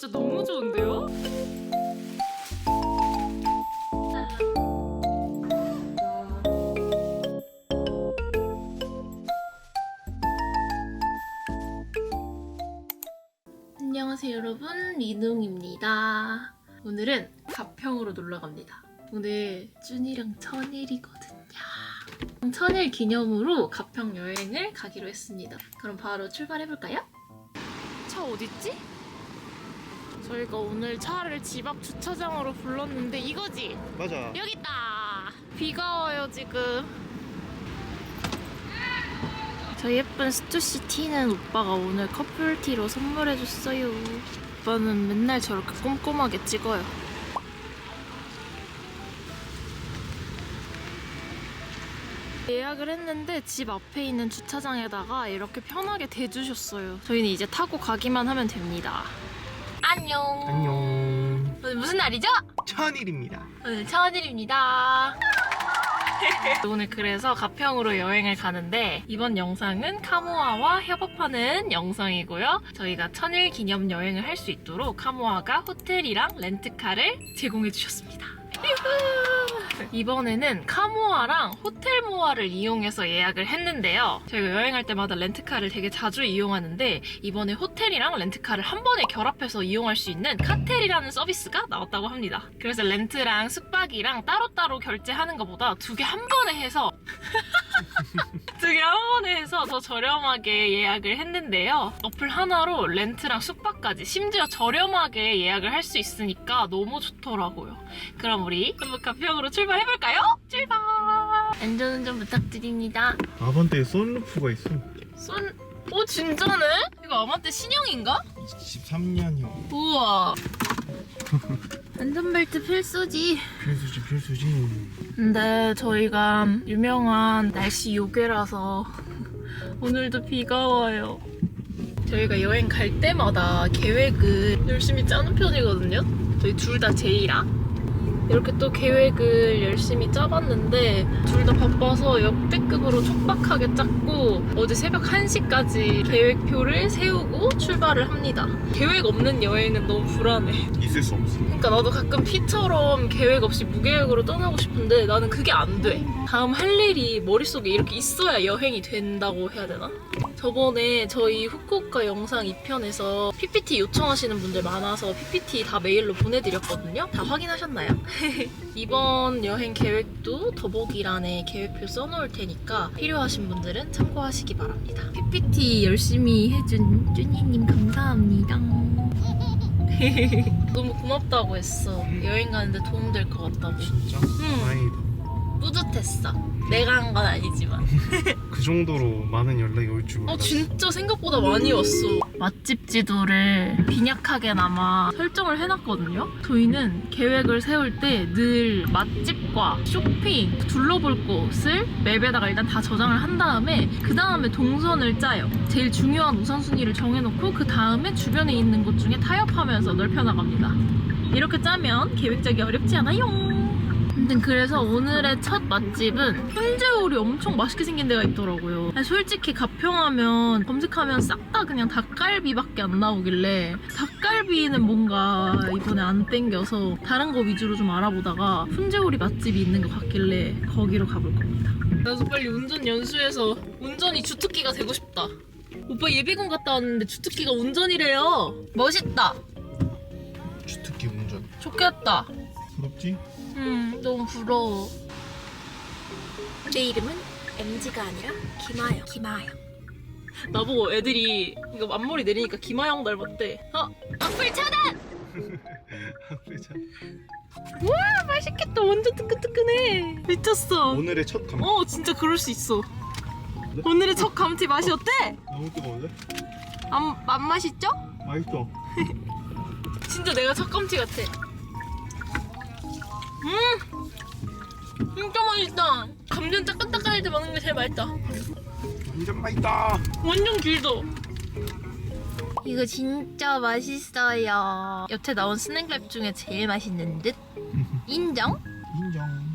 진짜 너무 좋은데요? 안녕하세요 여러분 리둥입니다 오늘은 가평으로 놀러 갑니다 오늘 준이랑 천일이거든요 천일 기념으로 가평 여행을 가기로 했습니다 그럼 바로 출발해볼까요? 차 어딨지? 저희가 오늘 차를 집 앞 주차장으로 불렀는데 이거지? 맞아. 여기 있다. 비가 와요 지금. 저 예쁜 스투시 티는 오빠가 오늘 커플티로 선물해줬어요. 오빠는 맨날 저렇게 꼼꼼하게 찍어요. 예약을 했는데 집 앞에 있는 주차장에다가 이렇게 편하게 대주셨어요. 저희는 이제 타고 가기만 하면 됩니다. 안녕. 안녕. 오늘 무슨 날이죠? 천일입니다. 오늘 천일입니다. 오늘 그래서 가평으로 여행을 가는데 이번 영상은 카모아와 협업하는 영상이고요. 저희가 천일 기념 여행을 할 수 있도록 카모아가 호텔이랑 렌트카를 제공해 주셨습니다. 이번에는 카모아랑 호텔 모아를 이용해서 예약을 했는데요. 저희가 여행할 때마다 렌트카를 되게 자주 이용하는데 이번에 호텔이랑 렌트카를 한 번에 결합해서 이용할 수 있는 카텔이라는 서비스가 나왔다고 합니다. 그래서 렌트랑 숙박이랑 따로따로 결제하는 것보다 두 개 한 번에 해서 번에 해서 더 저렴하게 예약을 했는데요. 어플 하나로 렌트랑 숙박까지 심지어 저렴하게 예약을 할 수 있으니까 너무 좋더라고요. 그럼 우리 한번 가평으로 출발해볼까요? 출발! 안전운전 부탁드립니다. 아반떼에 썬루프가 있어. 손... 오 진짜네? 이거 아마떼 신형인가? 23년형. 우와 안전벨트 필수지 필수지 필수지. 근데 저희가 유명한 날씨 요괴라서 오늘도 비가 와요. 저희가 여행 갈 때마다 계획을 열심히 짜는 편이거든요. 저희 둘 다 제이라. 이렇게 또 계획을 열심히 짜봤는데 둘 다 바빠서 역대급으로 촉박하게 짰고 어제 새벽 1시까지 계획표를 세우고 출발을 합니다. 계획 없는 여행은 너무 불안해. 있을 수 없어. 그러니까 나도 가끔 피처럼 계획 없이 무계획으로 떠나고 싶은데 나는 그게 안 돼. 다음 할 일이 머릿속에 이렇게 있어야 여행이 된다고 해야 되나? 저번에 저희 후쿠오카 영상 2편에서 PPT 요청하시는 분들 많아서 PPT 다 메일로 보내드렸거든요. 다 확인하셨나요? 이번 여행 계획도 더보기란에 계획표 써놓을 테니까 필요하신 분들은 참고하시기 바랍니다. PPT 열심히 해준 쭈니님 감사합니다. 너무 고맙다고 했어. 여행 가는데 도움될 것 같다고. 진짜? 응. 다행이다. 뿌듯했어. 내가 한 건 아니지만. 그 정도로 많은 연락이 올줄 어, 몰랐어. 진짜 생각보다 많이 왔어. 맛집 지도를 빈약하게나마 설정을 해놨거든요. 저희는 계획을 세울 때 늘 맛집과 쇼핑, 둘러볼 곳을 맵에다가 일단 다 저장을 한 다음에 그 다음에 동선을 짜요. 제일 중요한 우선순위를 정해놓고 그 다음에 주변에 있는 곳 중에 타협하면서 넓혀나갑니다. 이렇게 짜면 계획 짜기 어렵지 않아요. 아무튼 그래서 오늘의 첫 맛집은 훈제오리 엄청 맛있게 생긴 데가 있더라고요. 솔직히 가평하면 검색하면 싹 다 그냥 닭갈비밖에 안 나오길래 닭갈비는 뭔가 이번에 안 땡겨서 다른 거 위주로 좀 알아보다가 훈제오리 맛집이 있는 것 같길래 거기로 가볼 겁니다. 나도 빨리 운전 연수해서 운전이 주특기가 되고 싶다. 오빠 예비군 갔다 왔는데 주특기가 운전이래요. 멋있다. 주특기 운전. 좋겠다. 부럽지? 음, 너무 부러워. 내 이름은 MG가 아니라 김아영. 김아영. 나보고 애들이 이거 앞머리 내리니까 김아영 닮았대. 어, 악플 차단! 그래자. 와, 맛있겠다. 완전 뜨끈뜨끈해. 미쳤어. 오늘의 첫 감. 어, 진짜 그럴 수 있어. 오늘의 첫 감튀 맛이 어때? 너무 뜨거운데? 안, 안 맛있죠? 맛있어. 진짜 내가 첫 감튀 같아. 음! 진짜 맛있다. 감전 따끈따끈할 때 먹는 게 제일 맛있다. 완전 맛있다. 완전 길도. 이거 진짜 맛있어요. 여태 나온 스낵랩 중에 제일 맛있는 듯. 인정? 인정.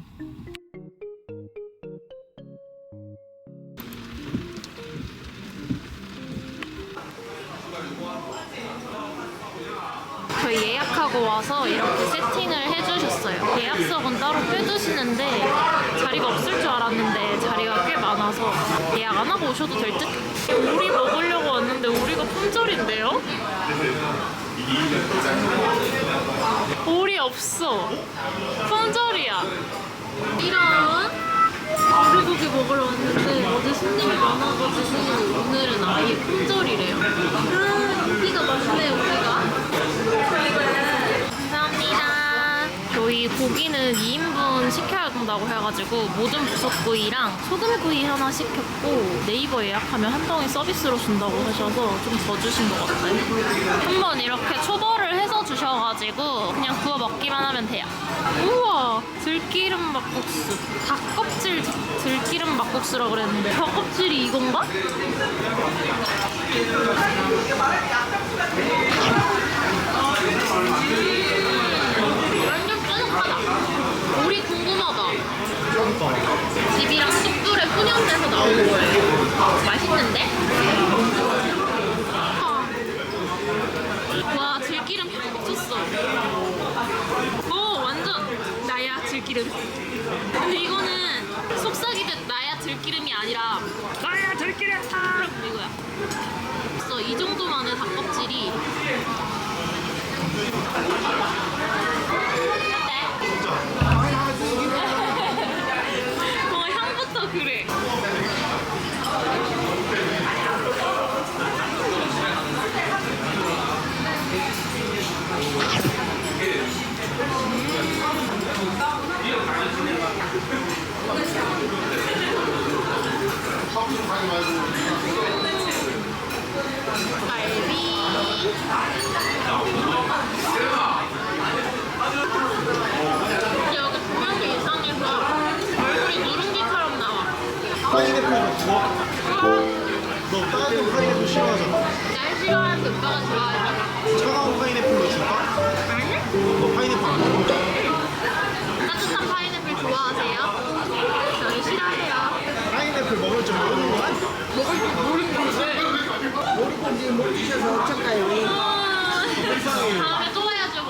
예약하고 와서 이렇게 세팅을 해주셨어요. 예약석은 따로 빼주시는데 자리가 없을 줄 알았는데 자리가 꽤 많아서 예약 안 하고 오셔도 될 듯? 오리 먹으려고 왔는데 오리가 품절인데요? 오리 없어. 품절이야. 이런 오리고기 먹으러 왔는데 어제 손님이 많아가지고 오늘은 아예 품절이래요. 아, 인기가 많네 우리가. 저희 고기는 2인분 시켜야 된다고 해가지고 모든 부속구이랑 소금구이 하나 시켰고 네이버 예약하면 한 덩이 서비스로 준다고 하셔서 좀 더 주신 것 같아요. 한번 이렇게 초벌을 해서 주셔가지고 그냥 구워 먹기만 하면 돼요. 우와 들기름 막국수 닭껍질 들기름 막국수라 그랬는데 닭껍질이 이건가? 우리 궁금하다. 집이랑 숯불에 혼연돼서 나온 거예요. 맛있는데? 아. 와 들기름 향 미쳤어. 오 완전 나야 들기름. 근데 이거는 속삭이듯 나야 들기름이 아니라 나야 들기름다 이거야. 그래서 이 정도만의 닭껍질이 어,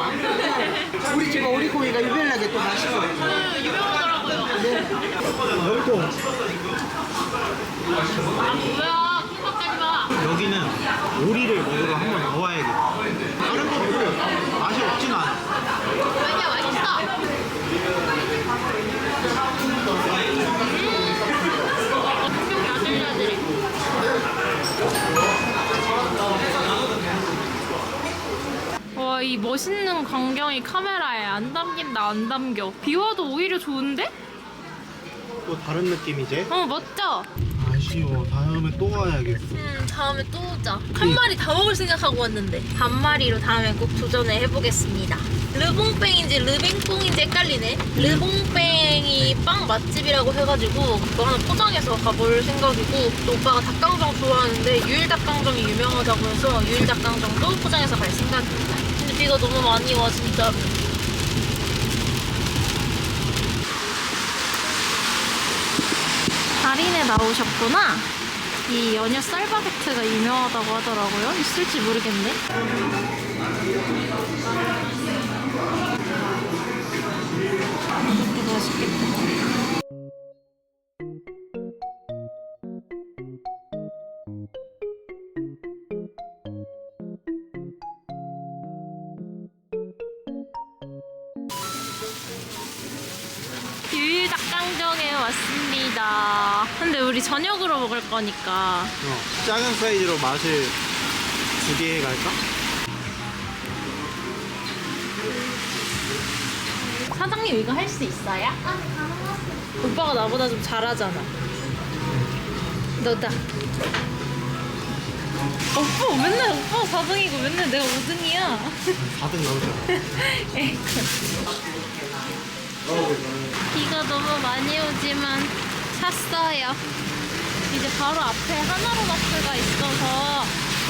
우리 집 오리고기가 유별나게 또 맛있어요. 그 유명하더라고요. 열통. 아 뭐야? 킹받까지 마. 여기는 오리를 먹으러 한 번 더 와야겠다. 다른 거 별로 맛이 없진 않아. 아니 이 멋있는 광경이 카메라에 안 담긴다, 안 담겨. 비 와도 오히려 좋은데? 또 다른 느낌이지? 어, 멋져. 아쉬워. 다음에 또 와야겠어. 음, 다음에 또 오자. 한 마리 다 먹을 생각하고 왔는데. 반 마리로 다음에 꼭 도전해 해보겠습니다. 르봉뺑인지 르빙뽕인지 헷갈리네. 르봉뺑이 빵 맛집이라고 해가지고 그거 하나 포장해서 가볼 생각이고 또 오빠가 닭강정 좋아하는데 유일닭강정이 유명하다고 해서 유일닭강정도 포장해서 갈 생각입니다. 비가 너무 많이 와 진짜. 달인에 나오셨구나. 이 연유 쌀바게트가 유명하다고 하더라고요. 있을지 모르겠네. 이것도 맛있겠다. 우리 저녁으로 먹을 거니까 어, 작은 사이즈로 맛을 두 개 갈까? 사장님 이거 할 수 있어요? 오빠가 나보다 좀 잘하잖아. 너다. 오빠 맨날 오빠가 4등이고 맨날 내가 5등이야. 4등 나오잖아. 비가 너무 많이 오지만 샀어요. 이제 바로 앞에 하나로마트가 있어서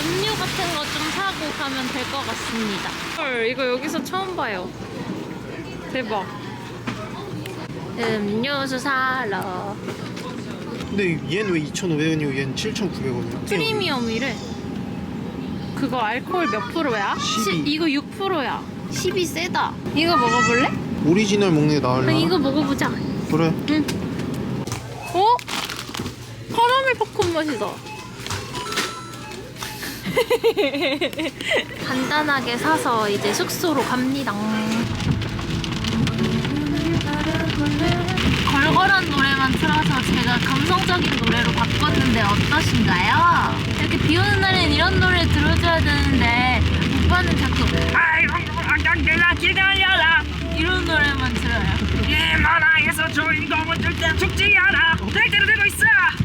음료 같은 거 좀 사고 가면 될 것 같습니다. 헐, 이거 여기서 처음 봐요. 대박. 음료수 사러. 근데 얘는 왜 2,500원이고 얘는 7,900원이야? 프리미엄이래. 그거 알코올 몇 프로야? 12. 이거 6%야. 10이 세다. 이거 먹어볼래? 오리지널 먹는 게 나을라. 아니, 이거 먹어보자. 그래. 어? 카라멜 팝콘 맛이다. 간단하게 사서 이제 숙소로 갑니다. 걸걸한 노래만 틀어서 제가 감성적인 노래로 바꿨는데 어떠신가요? 이렇게 비 오는 날엔 이런 노래 들어줘야 되는데 오빠는 자꾸 아이고 기다려라 이런 노래만 들어요. 이 만화에서 주인공은 절대 죽지 않아 내 대로 되고 있어 그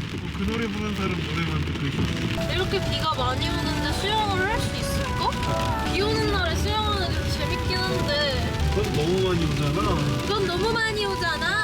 노래 부르는 사람 노래만 듣고 있어. 이렇게 비가 많이 오는데 수영을 할 수 있을까? 비 오는 날에 수영하는 게 재밌긴 한데 그건 너무 많이 오잖아. 그건 너무 많이 오잖아.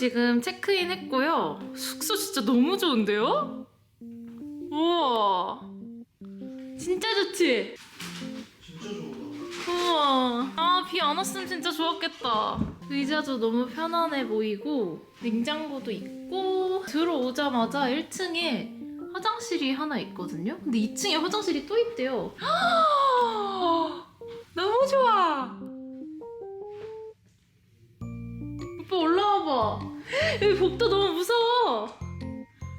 지금 체크인 했고요. 숙소 진짜 너무 좋은데요? 우와. 진짜 좋지? 진짜 좋아. 우와. 아, 비 안 왔으면 진짜 좋았겠다. 의자도 너무 편안해 보이고, 냉장고도 있고, 들어오자마자 1층에 화장실이 하나 있거든요? 근데 2층에 화장실이 또 있대요. 너무 좋아! 오빠 올라와 봐. 여기 복도 너무 무서워.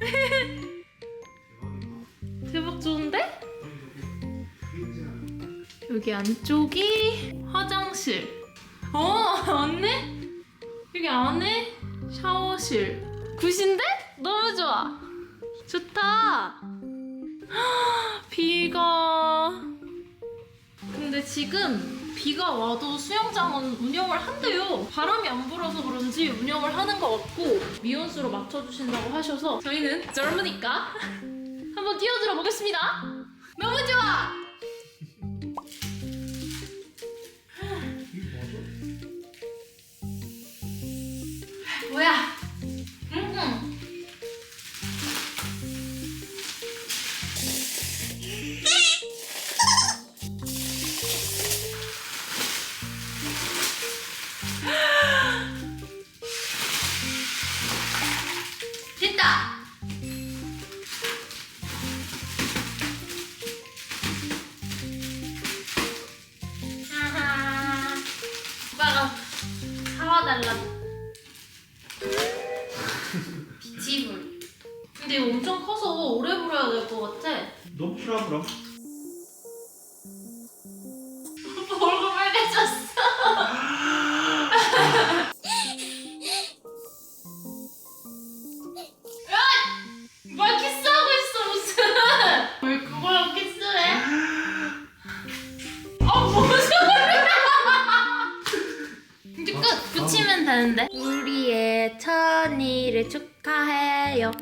대박 좋은데? 여기 안쪽이 화장실. 어, 맞네? 여기 안에 샤워실. 굿인데? 너무 좋아. 좋다. 헉, 비가. 근데 지금 비가 와도 수영장은 운영을 한대요. 바람이 안 불어서 그런지 운영을 하는 것 같고 미온수로 맞춰주신다고 하셔서 저희는 젊으니까 한번 뛰어들어 보겠습니다.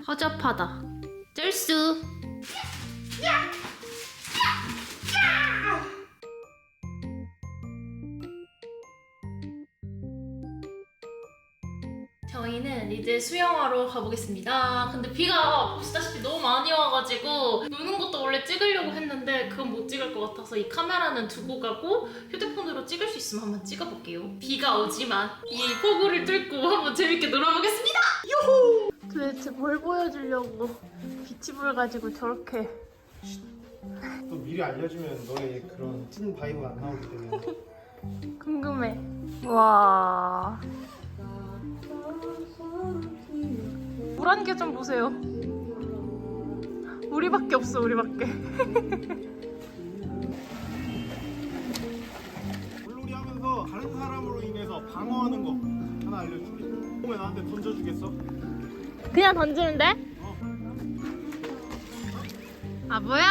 허접하다. 쩔수. 저희는 이제 수영하러 가보겠습니다. 근데 비가 보시다시피 너무 많이 와가지고 노는 것도 원래 찍으려고 했는데 그건 못 찍을 것 같아서 이 카메라는 두고 가고 휴대폰으로 찍을 수 있으면 한번 찍어볼게요. 비가 오지만 이 폭우를 뚫고 한번 재밌게 놀아보겠습니다. 요호! 도대체 뭘 보여주려고 비치볼 가지고 저렇게 또 미리 알려주면 너의 그런 찐 바이브가 안 나오기 때문에. 궁금해. 와. 물 한 개 좀 보세요. 우리밖에 없어, 우리밖에. 물놀이 하면서 다른 사람으로 인해서 방어하는 거 하나 알려줄게. 왜 나한테 던져주겠어? 그냥 던지는데? 아 뭐야?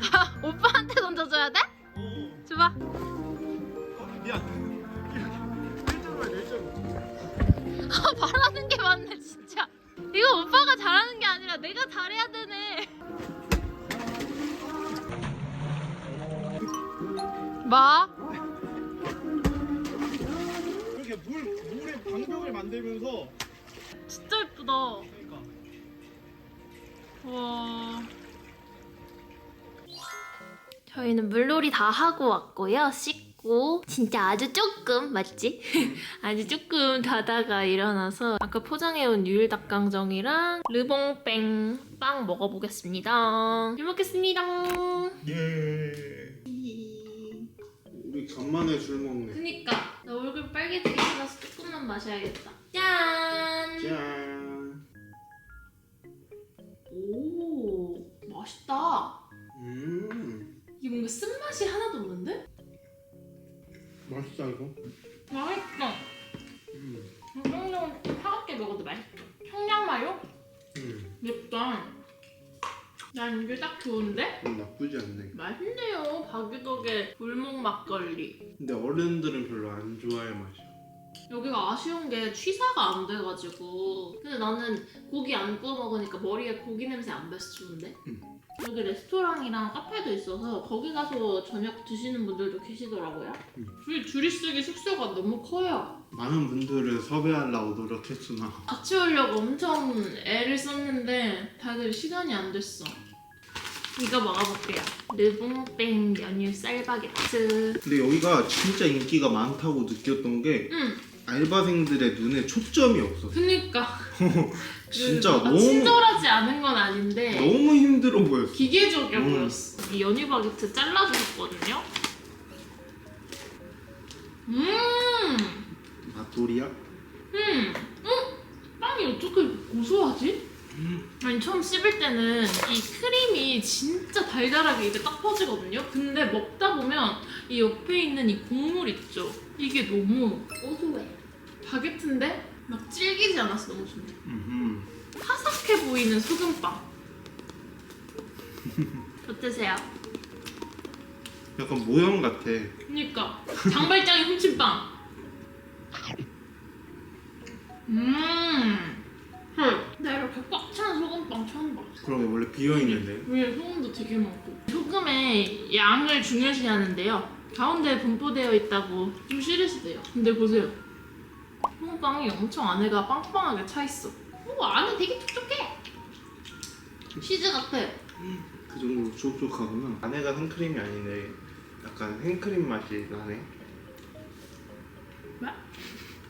오빠한테 던져줘야 돼? 어. 줘봐. 아, 아 말하는 게 맞네 진짜. 이거 오빠가 잘하는 게 아니라 내가 잘해야 되네. 뭐? 이렇게 물 물에 방벽을 만들면서 예쁘다. 그러니까 와. 저희는 물놀이 다 하고 왔고요. 씻고 진짜 아주 조금 맞지? 아주 조금 자다가 일어나서 아까 포장해온 유일 닭강정이랑 르봉뺑 빵 먹어보겠습니다. 잘 먹겠습니다. 예. 우리 간만에 술 먹네. 그니까 나 얼굴 빨개지게 생겨서 조금만 마셔야겠다. 짠. 짠. 오 맛있다. 음 이게 뭔가 쓴맛이 하나도 없는데? 맛있다 이거. 맛있어. 음. 청량은 좀 차갑게 먹어도 맛있어. 청량마요? 음. 맵다. 난 이게 딱 좋은데? 음, 나쁘지 않네. 맛있네요. 박유덕의 불목 막걸리. 근데 어른들은 별로 안 좋아할 맛이야. 여기가 아쉬운 게 취사가 안 돼가지고. 근데 나는 고기 안 구워 먹으니까 머리에 고기 냄새 안 배서 좋은데? 음. 여기 레스토랑이랑 카페도 있어서 거기 가서 저녁 드시는 분들도 계시더라고요. 음. 줄, 줄이 쓰기 숙소가 너무 커요. 많은 분들을 섭외하려고 노력했으나 같이 오려고 엄청 애를 썼는데 다들 시간이 안 됐어. 이거 먹어볼게요. 르봉뺑 연유 쌀바게트. 근데 여기가 진짜 인기가 많다고 느꼈던 게 응, 알바생들의 눈에 초점이 없었어. 그니까. 진짜 뭔가 너무 친절하지 않은 건 아닌데 너무 힘들어 보였어. 기계적이어 음. 보였어. 이 연유 바게트 잘라주셨거든요. 음, 맛돌이야? 음, 음, 빵이 어떻게 고소하지? 아니 처음 씹을 때는 이 크림이 진짜 달달하게 입에 딱 퍼지거든요. 근데 먹다 보면 이 옆에 있는 이 국물 있죠. 이게 너무 고소해. 바게트인데 막 질기지 않았어 너무 좋네. 음. 바삭해 보이는 소금빵. 어떠세요? 약간 모형 같아. 그니까 장발장이 훔친 빵. 음. 헐. 나 이렇게 꽉 찬 소금빵 처음 봤어. 그러게 원래 비어 있는데. 위에 소금도 되게 많고. 소금의 양을 중요시 하는데요. 가운데 분포되어 있다고 좀 싫으시대요. 근데 보세요. 소금빵이 엄청 안에가 빵빵하게 차 있어. 오 안에 되게 촉촉해. 치즈 같아. 그 정도로 촉촉하구나. 안에가 생크림이 아니네. 약간 생크림 맛이 나네.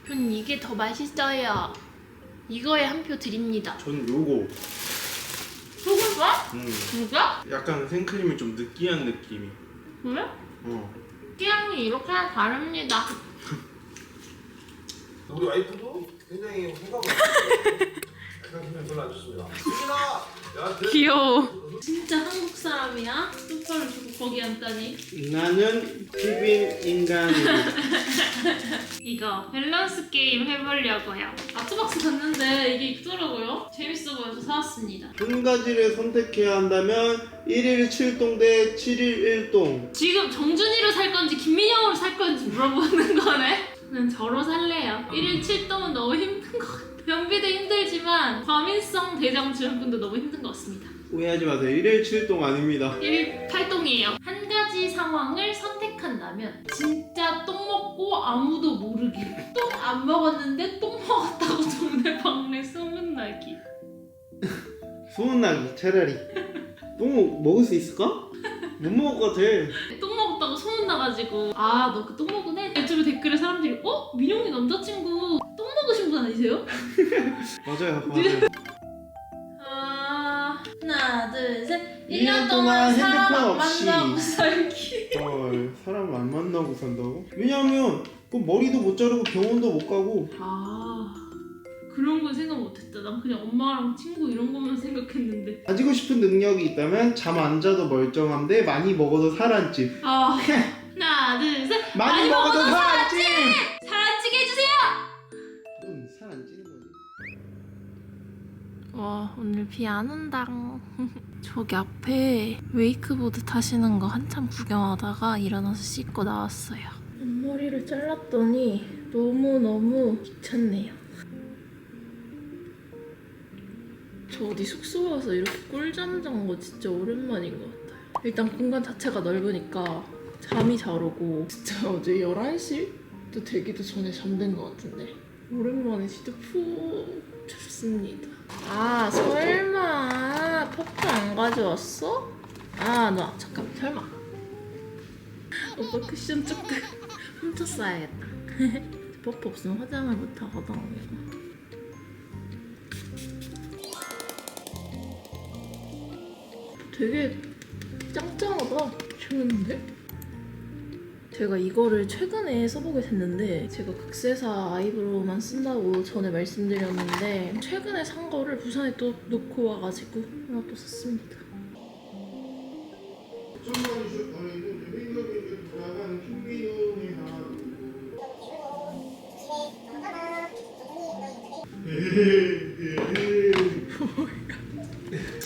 전 이게 더 맛있어요. 이거에 한 표 드립니다. 전 요거. 소금빵? 음. 진짜? 약간 생크림이 좀 느끼한 느낌이. 그래? 어. 취향이 이렇게 다릅니다. 우리 와이프도 굉장히 호감을 야, 그 귀여워. 진짜 한국 사람이야? 소파를 두고 거기 앉다니. 나는 비빔 인간이다. 이거 밸런스 게임 해보려고요. 아트박스 갔는데 이게 있더라고요. 재밌어 보여서 사왔습니다. 한 가지를 선택해야 한다면 1일 7동 대 7일 1동. 지금 정준이로 살 건지 김민영으로 살 건지 물어보는 거네. 난 저로 살래요. 1일 7동은 너무 힘든 것 같아. 변비도 힘들지만 과민성 대장 질환군도 너무 힘든 것 같습니다. 오해하지 마세요. 1일 7동 아닙니다. 1일 8동이에요. 한 가지 상황을 선택한다면 진짜 똥 먹고 아무도 모르기. 똥 안 먹었는데 똥 먹었다고 동네 방네 소문나기. 소문나기 차라리. 똥 먹을 수 있을까? 못 먹을 것 같아. 똥 먹었다고 소문나가지고 아 너 그 똥 먹으네? 유튜브 댓글에 사람들이 어? 민영이 남자친구 똥 먹으신 분 아니세요? 맞아요, 맞아요. 아 하나 둘셋 1년 1년 동안 사람 핸드폰 안 없이. 만나고 살기 헐, 사람 안 만나고 산다고? 왜냐면 그 머리도 못 자르고 병원도 못 가고 아 그런 건 생각 못했다. 난 그냥 엄마랑 친구 이런 것만 생각했는데. 가지고 싶은 능력이 있다면 잠 안 자도 멀쩡한데 많이 먹어도 살안집. 아 하나 둘 셋. 많이, 먹어도 살안집. 살찌게 해주세요! 넌살안 찌는 거지. 와 오늘 비 안 온다 저기 앞에 웨이크보드 타시는 거 한참 구경하다가 일어나서 씻고 나왔어요. 앞머리를 잘랐더니 너무 너무 귀찮네요 저 어디 숙소 와서 이렇게 꿀잠 잔 거 진짜 오랜만인 것 같아요. 일단 공간 자체가 넓으니까 잠이 잘 오고. 진짜 어제 11시도 되기도 전에 잠든 것 같은데. 오랜만에 진짜 푹 잤습니다. 아 설마 퍼프 안 가져왔어? 아 나 잠깐 설마. 오빠 쿠션 조금 훔쳤어야겠다. 퍼프 없으면 화장을 못 하거든 되게 짱짱하다. 좋은데? 제가 이거를 최근에 써보게 됐는데 제가 극세사 아이브로우만 쓴다고 전에 말씀드렸는데 최근에 산 거를 부산에 또 놓고 와가지고 하나 또 샀습니다.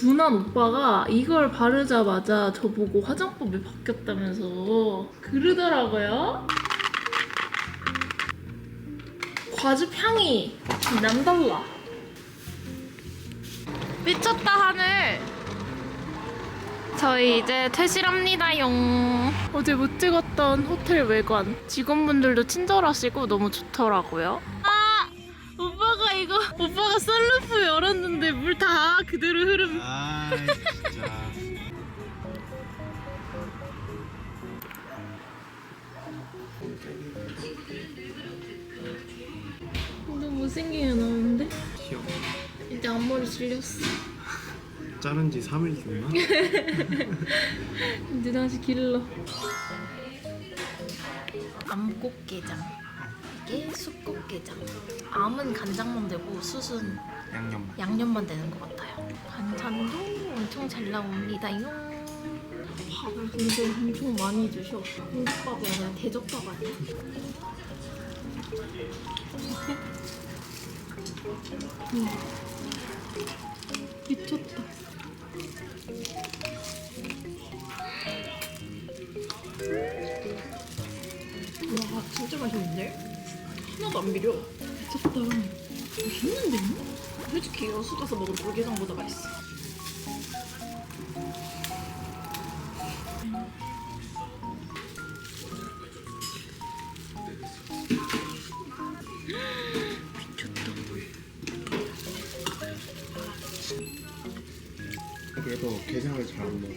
둔한 오빠가 이걸 바르자마자 저보고 화장법이 바뀌었다면서 그러더라고요. 과즙 향이 남달라. 미쳤다 하늘. 저희 이제 퇴실합니다용. 어제 못 찍었던 호텔 외관 직원분들도 친절하시고 너무 좋더라고요. 아 오빠가 썰루프 열었는데 물 다 그대로 흐름. 아 진짜. 너무 못생기게 나오는데 귀여워. 이제 앞머리 질렸어. 자른 지 3일 됐나? 이제 다시 길러. 암꽃게장. 이게 숯꽃게장. 암은 간장만 되고 숯은 양념. 양념만 되는 것 같아요. 반찬도 엄청 잘 나옵니다. 용. 밥을 근데 엄청 많이 주셔. 공깃밥이 아니라 대접밥 아니야? 음. 미쳤다. 와 진짜 맛있는데? 하나도 안 비려. 미쳤다. 맛있는데? 솔직히 여수 가서 먹은 돌게장보다 맛있어. 그래도 게장을 잘 안 먹어.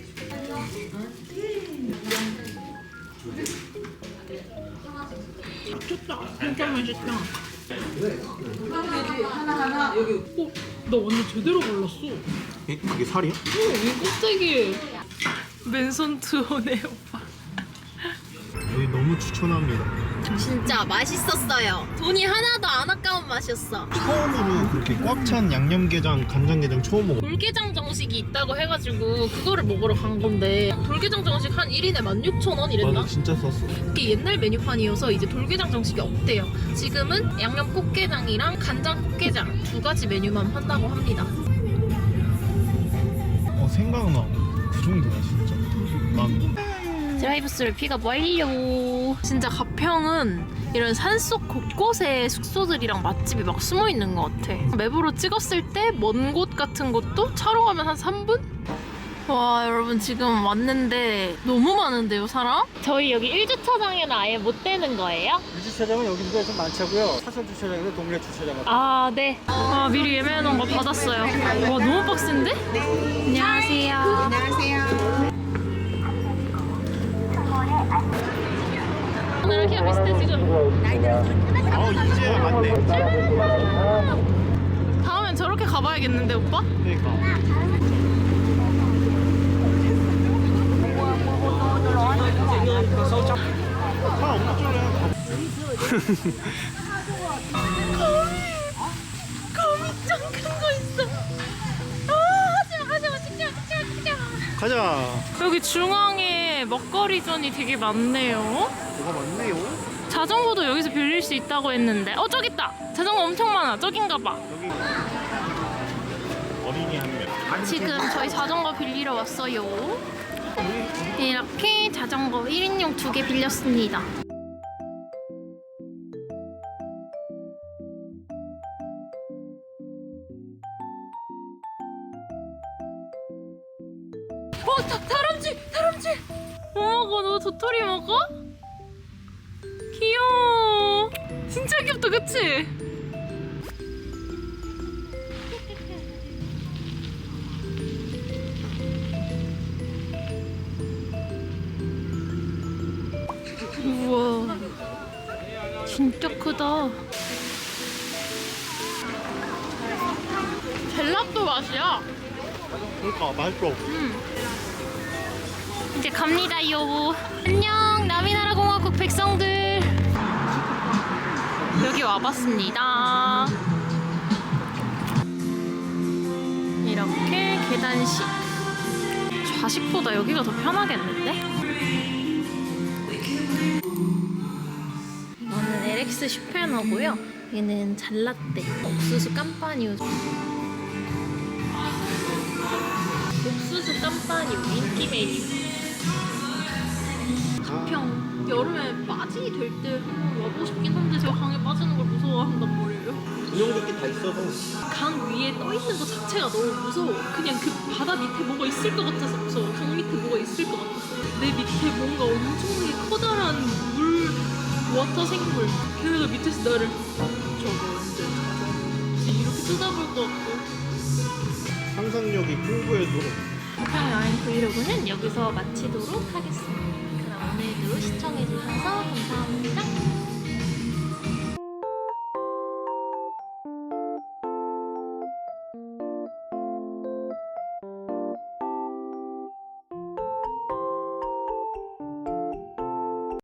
미쳤다. 진짜 맛있다. 하나하나 여기. 어, 나 완전 제대로 발랐어. 에? 그게 살이야? 어, 이 껍데기. 맨손 투어네 오빠. 여기 너무 추천합니다. 진짜 맛있었어요. 돈이 하나도 안 아까운 맛이었어. 처음으로 그렇게 꽉 찬 양념게장, 간장게장 처음 먹어. 돌게장 정식이 있다고 해가지고 그거를 먹으러 간 건데 돌게장 정식 한 1인에 16,000원 이랬나? 맞아, 진짜 쌌어. 그게 옛날 메뉴판이어서 이제 돌게장 정식이 없대요. 지금은 양념 꽃게장이랑 간장 꽃게장 두 가지 메뉴만 판다고 합니다. 어, 생각나. 그 정도야, 진짜. 난 드라이브스루 픽업 완료. 진짜 가평은 이런 산속 곳곳에 숙소들이랑 맛집이 막 숨어 있는 것 같아. 맵으로 찍었을 때 먼 곳 같은 곳도 차로 가면 한 3분? 와 여러분 지금 왔는데 너무 많은데요 사람? 저희 여기 1주차장에는 아예 못 되는 거예요? 주차장은 여기보다 좀 많자고요. 차선 주차장에서 동네 주차장. 아, 네. 아, 미리 예매해놓은 거 받았어요. 와, 너무 빡센데? 안녕하세요. 안녕하세요. 키가 비슷해, 지금. 어, 이제야 맞네. 다음엔 저렇게 가봐야겠는데, 오빠? 그러니까. 차 줄에 거미 짱큰 거 있어. 아, 하지마, 하지마, 찍자, 찍자. 가자. 여기 중앙에 먹거리존이 되게 많네요. 뭐가 많네요. 자전거도 여기서 빌릴 수 있다고 했는데. 어, 저기 있다. 자전거 엄청 많아. 저긴가 봐. 여기 어린이 한 명. 지금 저희 자전거 빌리러 왔어요. 이렇게 자전거 1인용 두 개 빌렸습니다. 도토리 먹어? 귀여워. 진짜 귀엽다, 그치? 우와. 진짜 크다. 젤라또 맛이야. 그러니까 맛있어. 이제 갑니다요. 안녕, 남이나라 공화국 백성들. 여기 와봤습니다. 이렇게 계단식. 좌식보다 여기가 더 편하겠는데? 이거는 LX 슈페너고요. 얘는 잘라떼, 옥수수 깜빠니오. 옥수수 깜빠니오 인기 메뉴. 가평 여름에 빠지기 될때 한번 와보고 싶긴 한데 제가 강에 빠지는 걸 무서워한단 말이에요. 인형조끼 다 있어서 강 위에 떠 있는 것 자체가 너무 무서워. 그냥 그 바다 밑에 뭐가 있을 것 같아서 무서워. 강 밑에 뭐가 있을 것 같았어. 내 밑에 뭔가 엄청나게 커다란 물 워터 생물. 걔네가 밑에서 나를 저거 언제 저거 이렇게 쳐다볼 것 같고. 상상력이 풍부해도 가평 여행 브이로그는 여기서 마치도록 하겠습니다. 오늘도 시청해주셔서 감사합니다.